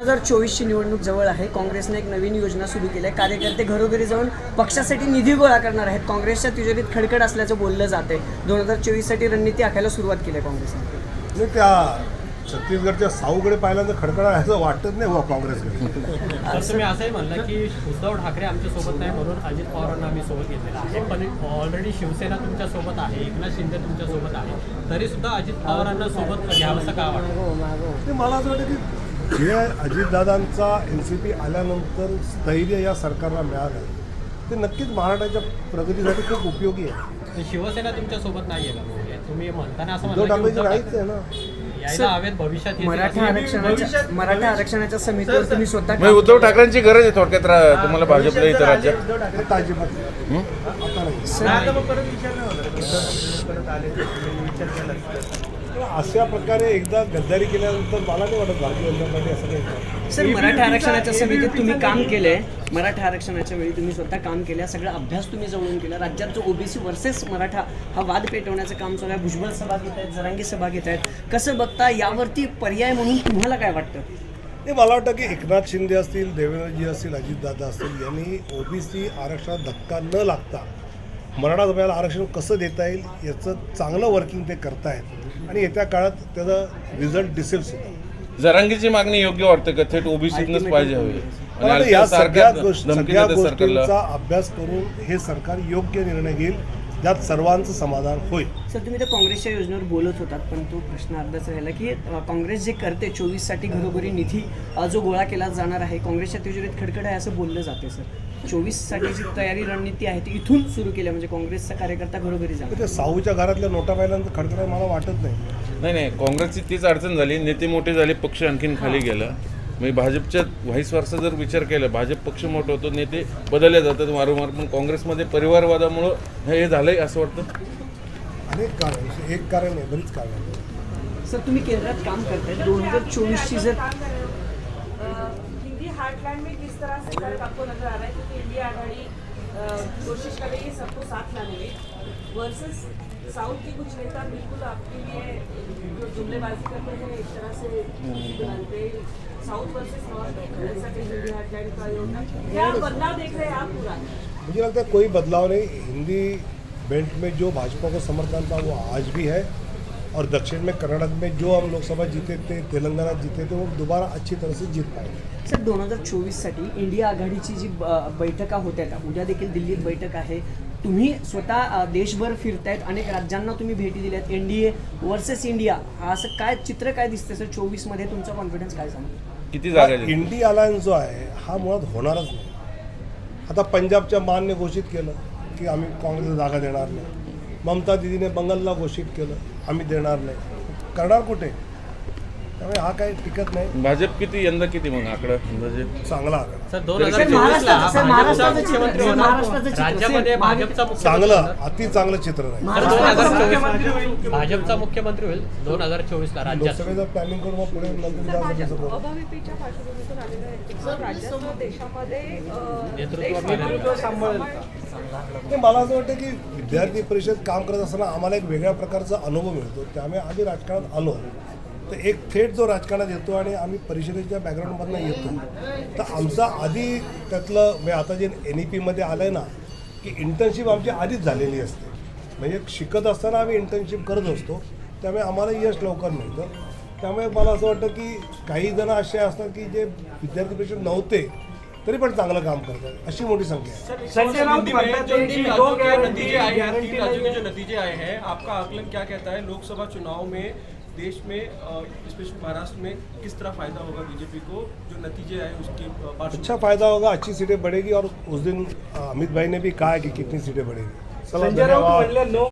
हजार चोवीसची निवडणूक जवळ आहे. काँग्रेसने एक नवीन योजना सुरू केली आहे. कार्यकर्ते घरोघरी जाऊन पक्षासाठी निधी गोळा करणार आहेत. काँग्रेसच्या तिजोरीत खडखड असल्याचं बोललं जाते दोन हजार चोवीससाठी रणनीती आखायला सुरुवात केली आहे काँग्रेसने. त्या छत्तीसगडच्या साऊकडे पाहिल्यानंतर खडखडा असं वाटत नाही काँग्रेसकडे. तुम्ही असंही म्हणलं की उद्धव ठाकरे आमच्यासोबत नाही म्हणून अजित पवारांना आम्ही सोबत घेतलेला आहे. पण ऑलरेडी शिवसेना तुमच्यासोबत आहे. एकनाथ शिंदे तुमच्यासोबत आहे. तरी सुद्धा अजित पवारांना सोबत घ्यावंसं का वाटतं? मला असं वाटतं की जे अजितदादांचा एन सी पी आल्यानंतर स्थैर्य या सरकारला मिळालं. ते नक्कीच महाराष्ट्राच्या प्रगतीसाठी खूप उपयोगी आहे. शिवसेना तुमच्यासोबत नाही आहे का? म्हणजे तुम्ही म्हणताना असं उद्धव ठाकरेची आहे ना. मराठा आरक्षणाच्या मराठा आरक्षणाच्या समितीवर तुम्ही स्वतः उद्धव ठाकरेंची गरज आहे थोडक्यात रा- तुम्हाला भाजपला इथं राज्यात. नाही. नाही अशा प्रकारे एकदा गद्दारी केल्यानंतर मला नाही वाटत भारतीय जनता पार्टी असं करणार. सर मराठा आरक्षणाच्या समितीत तुम्ही काम केलंय. मराठा आरक्षणाच्या वेळी तुम्ही स्वतः काम केलं सगळा अभ्यास तुम्ही जवळून केला. राज्यात जो ओबीसी वर्सेस मराठा हा वाद पेटवण्याचं काम चालू आहे. भुजबळ सभा घेत आहेत जरांगी सभा घेत आहेत. कसं बघता यावरती पर्याय म्हणून तुम्हाला काय वाटतं? नाही मला वाटतं की एकनाथ शिंदे असतील देवेंद्रजी असतील अजितदादा असतील यांनी ओबीसी आरक्षणात धक्का न लागता मराठा समाजाला आरक्षण कसं देता येईल याचं चांगलं वर्किंग ते करतायत. आणि येत्या काळात त्याचा रिझल्ट दिसेल सुद्धा. जरांगीची मागणी योग्य वाटते का? थेट ओबीसीतनच पाहिजे हवी. आणि या सगळ्या गोष्टी सरकारला गोष्टींचा अभ्यास करून हे सरकार योग्य निर्णय घेईल. ज्यात सर्वांचं समाधान होईल. सर तुम्ही तर काँग्रेसच्या योजनेवर बोलत होतात पण तो प्रश्न अर्धाच राहिला की अ, काँग्रेस जे करते चोवीससाठी घरोघरी निधी अ, जो गोळा केला जाणार आहे काँग्रेसच्या तिजोरीत खडखड आहे असं बोललं जाते सर. चोवीससाठी जी तयारी रणनीती आहे ती इथून सुरू केली म्हणजे काँग्रेसचा कार्यकर्ता घरोघरी जाणार. ते साऊच्या घरातल्या नोटा पाहिल्यानंतर खडखड मला वाटत नाही. नाही नाही काँग्रेसची तीच अडचण झाली नेते मोठे झाले पक्ष आणखीन खाली गेला. म्हणजे भाजपच्या व्हाईस वर्षा जर विचार केला भाजप पक्ष मोठं होतो नेते बदलले जातात वारंवार पण काँग्रेसमध्ये परिवारवादामुळं हे झालंय असं वाटतं? अनेक कारण एक कारण नाही बरीच कारण. सर तुम्ही केंद्रात काम करताय. दोन हजार चोवीसची जर हिंदी हार्टलैंड में किस तरह से आपको नजर आ रहा है क्योंकि इंडिया आघाड़ी कोशिश कर रही है सबको साथ लाने में वर्सेस साउथ के कुछ नेता बिल्कुल आपके लिए जो जुमलेबाजी करते हैं, एक तरह से बनाते। साउथ वर्सेस नॉर्थ ऐसा कहीं हिंदी हार्टलैंड का योजना क्या बदलाव देख रहे हैं आप पूरा? मुझे लगता है कोई बदलाव नहीं। हिंदी बेल्ट में जो भाजपा को समर्थन था, वो आज भी है। और दक्षिण में कर्नाटक में जो हम लोकसभा जीते थे तेलंगाना जीते थे वो दोबारा अच्छी तरह से जीत पाएंगे सर दोन हजार चोवीससाठी इंडिया आघाडीची जी बैठका होत आहेत उद्या देखील दिल्लीत बैठक आहे. तुम्ही स्वतः देशभर फिरतायत अनेक राज्यांना तुम्ही भेटी दिल्यात N D A versus India हा असं काय चित्र काय दिसतंय सर चोवीसमध्ये तुमचा कॉन्फिडन्स काय सांगतो किती जागा? इंडी अलायन्स जो आहे हा मुळात होणारच नाही. आता पंजाबच्या मानने घोषित केलं की आम्ही काँग्रेसला जागा देणार नाही. ममता दिदीने बंगालला घोषित केलं. आम्ही देणार नाही. करणार कुठे? त्यामुळे हा काही टिकत नाही. भाजप किती यंदा किती मग आकडा? अंदाजे चांगला आकडा. सर दोन सर, हजार चोवीसला महाराष्ट्राचं- सर, भाजपचा महाराष्ट्राचं चित्र- मुख्यमंत्री होणार. राज्यामध्ये सर, भाजपचा मुख्यमंत्री चांगलं. अति चांगलं चित्र नाही. दोन हजार चोवीस भाजपचा मुख्यमंत्री होईल दोन हजार चोवीसला राज्यात. लोकसभेचं प्लॅनिंग करून मग पुढे नंतर विधानसभेचं करू. अभाविपीच्या पार्श्वभूमीतून आलेलं आहे. सर राज्यासह देशामध्ये नेतृत्व नेतृत्व नाही मला असं वाटतं की विद्यार्थी परिषद काम करत असताना आम्हाला एक वेगळ्या प्रकारचा अनुभव मिळतो. त्यामुळे आम्ही राजकारणात आलो. तर एक थेट जो राजकारणात येतो आणि आम्ही परिषदेच्या बॅकग्राऊंडमधनं येतो. तर आमचा आधी त्यातलं म्हणजे आता जे एन ई पीमध्ये आलं आहे ना की इंटर्नशिप आमची आधीच झालेली असते. म्हणजे शिकत असताना आम्ही इंटर्नशिप करत असतो. त्यामुळे आम्हाला यश लवकर मिळतं. त्यामुळे मला असं वाटतं की काही जण असे असतात की जे विद्यार्थी परिषद नव्हते तरी पण चांगलं काम करतात. अशी मोठी संख्या आहे. हैं नतीजे आए हैं तीन राज्यों के जो नतीजे आए हैं। आपका आकलन क्या कहता है? लोकसभा चुनाव में देश में स्पेशली महाराष्ट्र में किस तरह फ़ायदा होगा बीजेपी को? जो नतीजे आए उसकी अच्छा फ़ायदा होगा अच्छी सीटें बढ़ेगी और उस दिन अमित भाई ने भी कहा है कि कितनी सीटें बढ़ेगी।